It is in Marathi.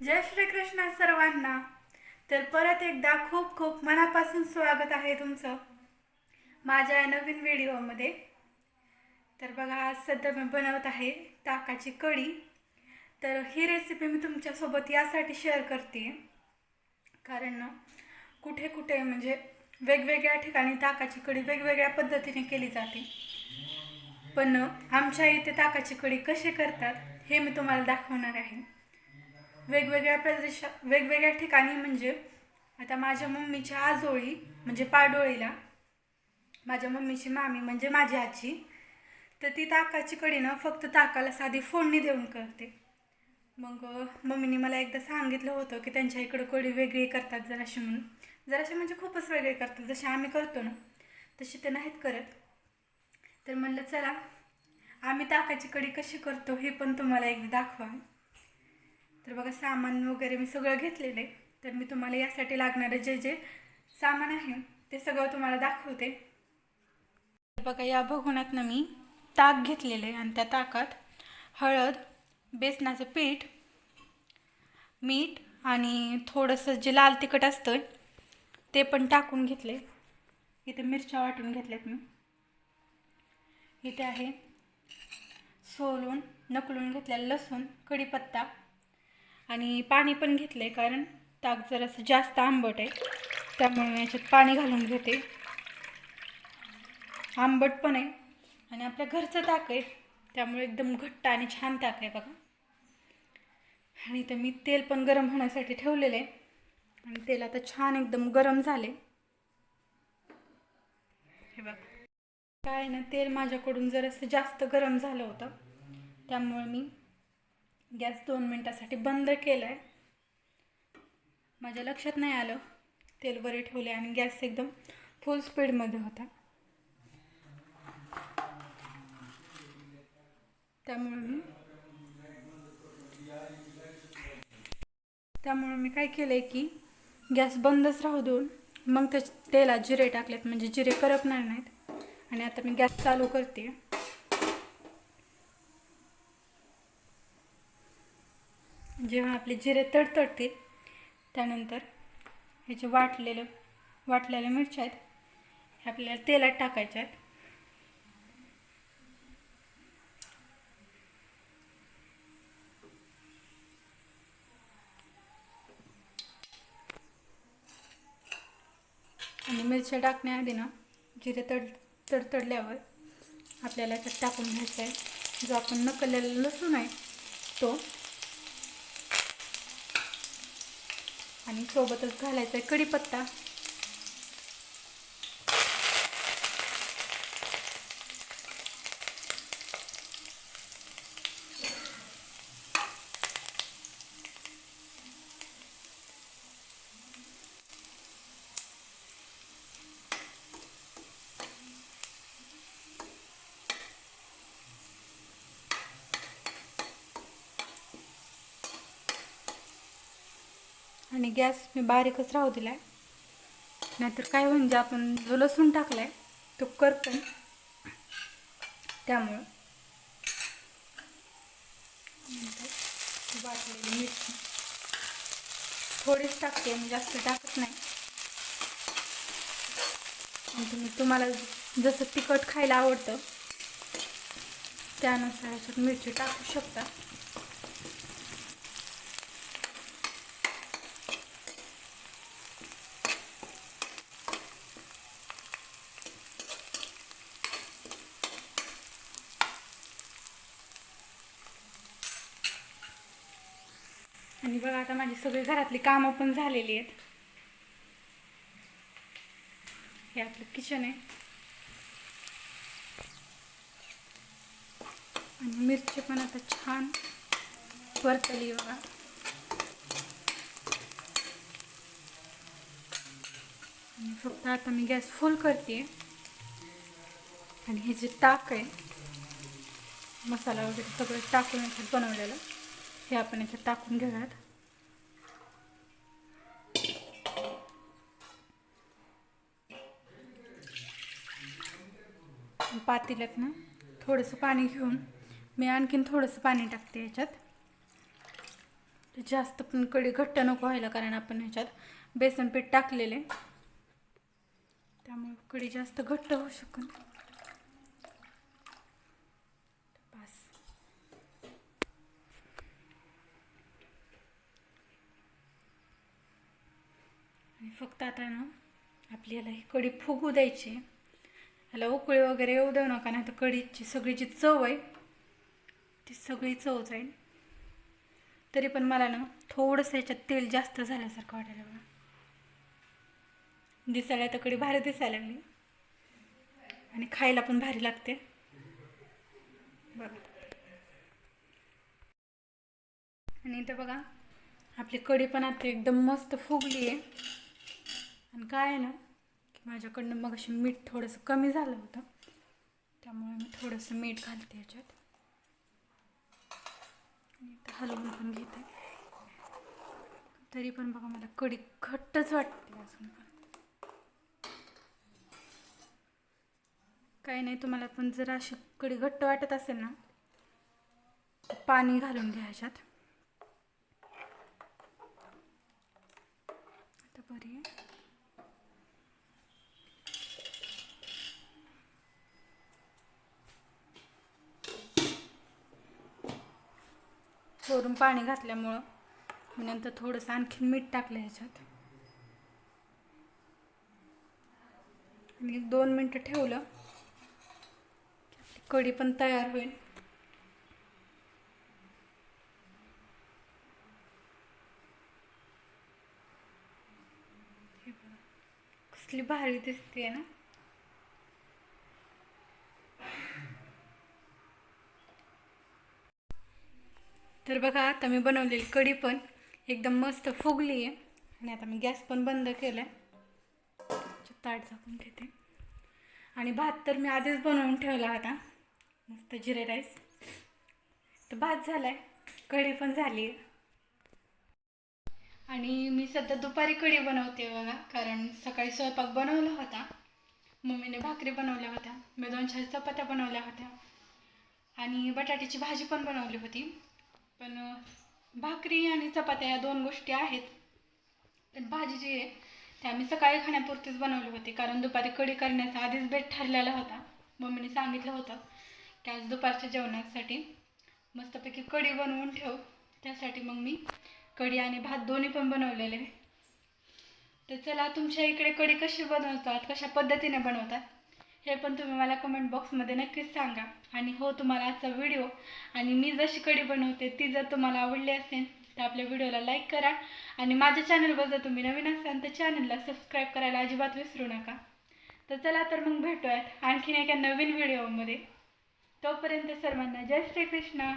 जय श्रीकृष्ण सर्वांना. तर परत एकदा खूप खूप मनापासून स्वागत आहे तुमचं माझ्या या नवीन व्हिडिओमध्ये. तर बघा आज सध्या मी बनवत आहे ताकाची कढी. तर ही रेसिपी मी तुमच्यासोबत यासाठी शेअर करते. कारण कुठे कुठे म्हणजे वेगवेगळ्या ठिकाणी ताकाची कढी वेगवेगळ्या पद्धतीने केली जाते. पण आमच्या इथे ताकाची कढी कशी करतात हे मी तुम्हाला दाखवणार आहे. वेगवेगळ्या प्रदेशा वेगवेगळ्या ठिकाणी म्हणजे आता माझ्या मम्मीच्या आजोळी म्हणजे पाडोळीला माझ्या मम्मीची मामी म्हणजे माझी आजी तर ती ताकाची कढी ना फक्त ताकाला साधी फोडणी देऊन करते. मग मम्मीने मला एकदा सांगितलं होतं की त्यांच्या इकडं कडी वेगळी करतात जराशी म्हणून. जराशी म्हणजे खूपच वेगळी करतात जसे आम्ही करतो ना तशी ते नाहीत करत. तर म्हणलं चला आम्ही ताकाची कडी कशी करतो हे पण तुम्हाला एकदा दाखवा. तर बघा सामान वगैरे मी सगळं घेतलेलं आहे. तर मी तुम्हाला यासाठी लागणारं जे जे सामान आहे ते सगळं तुम्हाला दाखवते. तर बघा या भगोण्यातनं मी ताक घेतलेलं आहे आणि त्या ताकात हळद बेसनाचं पीठ मीठ आणि थोडंसं जे लाल तिखट असतं ते पण टाकून घेतले इथे मिरच्या वाटून घेतल्यात मी. इथे आहे सोलून नकलून घेतलेला लसूण कढीपत्ता आणि पाणी पण घेतलं आहे कारण ताक जरासं जास्त आंबट आहे. त्यामुळे मी याच्यात पाणी घालून घेते. आंबट पण आहे. आणि आपल्या घरचं ताक आहे. त्यामुळे एकदम घट्ट आणि छान ताक आहे बघा. आणि इथं मी तेल पण गरम होण्यासाठी ठेवलेलं आहे. आणि तेल आता छान एकदम गरम झाले हे बघ. काय ना तेल माझ्याकडून जरासं जास्त गरम झालं होतं. त्यामुळे मी गॅस दोन मिनटासाठी बंद केला आहे माझ्या लक्षात नाही आलं. तेल वरी ठेवले आणि गॅस एकदम फुल स्पीडमध्ये होता. त्यामुळे मी त्यामुळे मी काय केलं आहे की गॅस बंदच राहू देऊन मग त्या तेलात जिरे टाकलेत. म्हणजे जिरे करपणार नाहीत. आणि आता मी गॅस चालू करते जेव्हा आपले जिरे तडतडतील त्यानंतर हे जे वाटलेलं वाटलेल्या मिरच्या आहेत हे आपल्याला तेलात टाकायच्या आहेत. आणि मिरच्या टाकण्याआधी ना जिरे तड तडतडल्यावर आपल्याला त्यात टाकून घ्यायचं आहे. जो आपण नकललेला लसूण आहे तो आणि सोबतच घालायचा आहे कढीपत्ता. आणि गॅस मी बारीकच राहू दिला आहे नाहीतर काय म्हणजे आपण जो लसूण टाकला आहे तो करतो त्यामुळं. वाटलेली मिरची. थोडीच टाकते मी जास्त टाकत नाही. आणि तुम्ही तुम्हाला जसं तिखट खायला आवडतं त्यानुसार याच्यात मिरची टाकू शकता. आणि बघा आता माझी सगळी घरातली कामं पण झालेली आहेत. हे आपलं किचन आहे. आणि मिरची पण आता छान परतली बघा. आणि फक्त आता मी गॅस फुल करते. आणि हे जे ताक आहे मसाला वगैरे सगळं टाकून याच्यात बनवलेलं हे आपण याच्यात टाकून घेऊयात. पातेल्यात ना थोडंसं पाणी घेऊन मी आणखीन थोडंसं पाणी टाकते याच्यात जास्त पण कढी घट्ट नको व्हायला कारण आपण ह्याच्यात बेसन पीठ टाकलेले. त्यामुळे कढी जास्त घट्ट होऊ शकत बस. आणि फक्त आता ना आपल्याला ही कढी फुगू द्यायची ह्याला उकळी वगैरे येऊ देऊ नका नाही तर कढीची सगळी जी चव आहे ती सगळी चव जाईल तरी पण मला ना थोडंसं याच्यात तेल जास्त झाल्यासारखं वाटायला बघा दिसायला तर कढी भारी दिसायला लागली. आणि खायला पण भारी लागते. बघा. आणि इथं बघा आपली कढी पण आता एकदम मस्त फुगली आहे आणि काय आहे ना माझ्याकडनं मग अशी मीठ थोडंसं कमी झालं होतं. त्यामुळे मी थोडंसं मीठ घालते याच्यात. हलवून पण घेते. तरी पण बघा मला कढी घट्टच वाटते अजून पण. काही नाही तुम्हाला पण जर अशी कढी घट्ट वाटत असेल ना पाणी घालून घ्या ह्याच्यात आता बरी आहे. वरून पाणी घातल्यामुळं मी नंतर थोडंसं आणखीन मीठ टाकलं ह्याच्यात. आणि एक दोन मिनटं ठेवलं आपली कढी पण तयार होईल. कसली भारी दिसते ना. तर बघा आता मी बनवलेली कढी पण एकदम मस्त फुगली आहे. आणि आता मी गॅस पण बंद केला आहे ताट झाकून घेते. आणि भात तर मी आधीच बनवून ठेवला होता. मस्त जिरे राईस. तर भात झाला आहे कढी पण झाली आहे. आणि मी सध्या दुपारी कढी बनवते बघा कारण सकाळी स्वयंपाक बनवला होता. मम्मीने भाकरी बनवल्या होत्या. मी दोन चार चपात्या बनवल्या होत्या. आणि बटाट्याची भाजी पण बनवली होती. पण भाकरी आणि चपात्या या दोन गोष्टी आहेत. पण भाजी जी आहे ते आम्ही सकाळी खाण्यापुरतीच बनवली होती. कारण दुपारी कढी करण्याचा आधीच बेट ठरलेला होता. मम्मीने सांगितलं होतं की आज दुपारच्या जेवणासाठी मस्तपैकी कढी बनवून ठेव. त्यासाठी मग मी कढी आणि भात दोन्ही पण बनवलेले. तर चला तुमच्या इकडे कढी कशी बनवतात? कशा पद्धतीने बनवतात? हे पण तुम्ही मला कमेंट बॉक्समध्ये नक्कीच सांगा. आणि हो तुम्हाला आजचा व्हिडिओ आणि मी जशी कडी बनवते ती जर तुम्हाला आवडली असेल तर आपल्या व्हिडिओला लाईक करा. आणि माझ्या चॅनलवर जर तुम्ही नवीन असाल तर चॅनलला सबस्क्राईब करायला अजिबात विसरू नका. तर चला तर मग भेटूयात आणखीन एका नवीन व्हिडिओमध्ये तोपर्यंत सर्वांना जय श्रीकृष्ण.